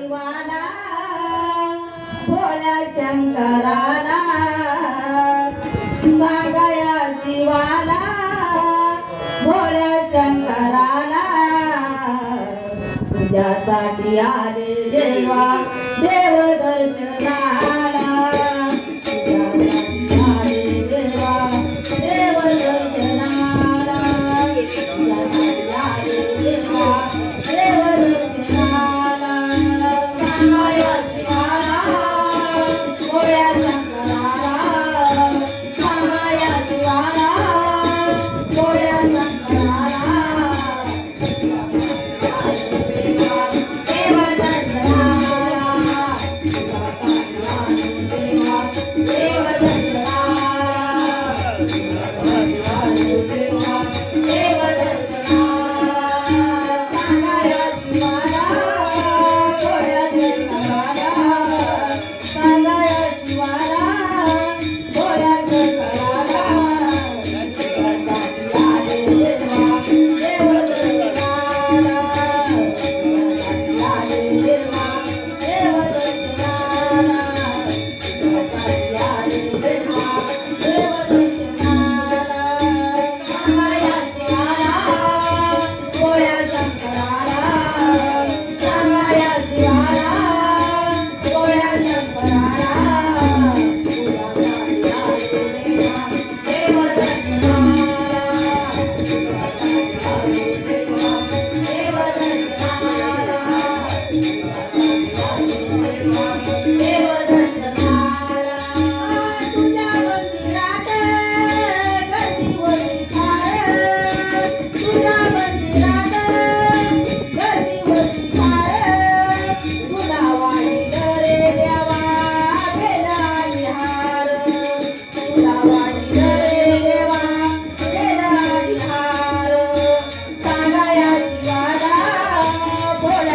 शिवाला भोळ्या शंकराला सांगाया शिवाला भोळ्या शंकराला. तुझ्यासाठी आले देवा देव दर्शनाला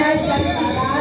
देवा देव दर्शना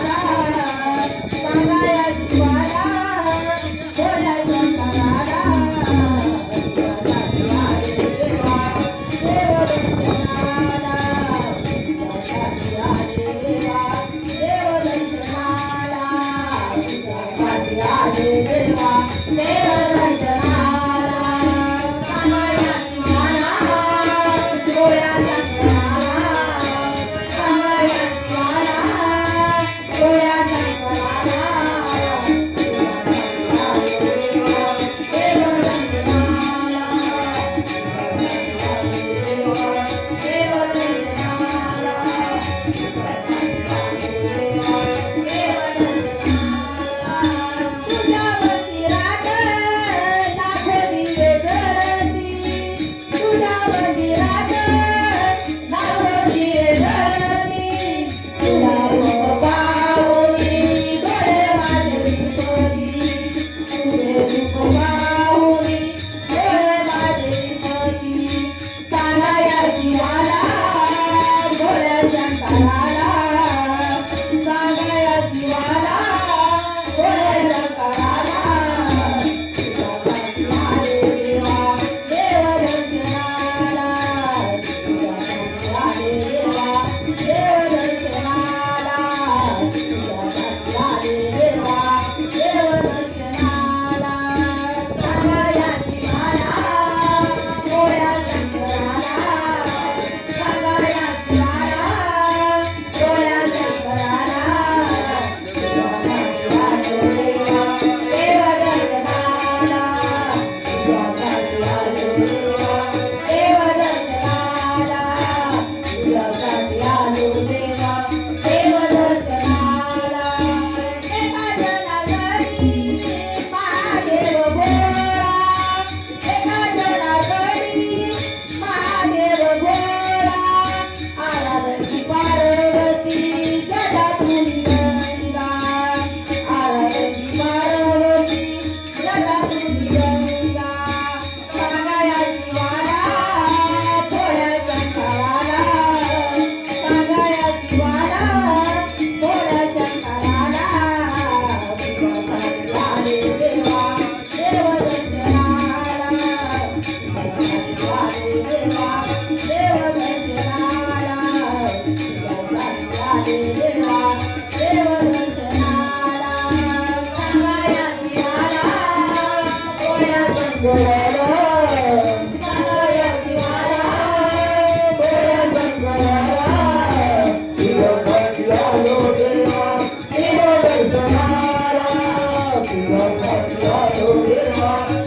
आलो देवा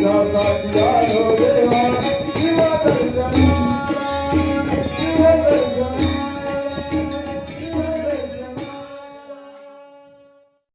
ना साथिया रे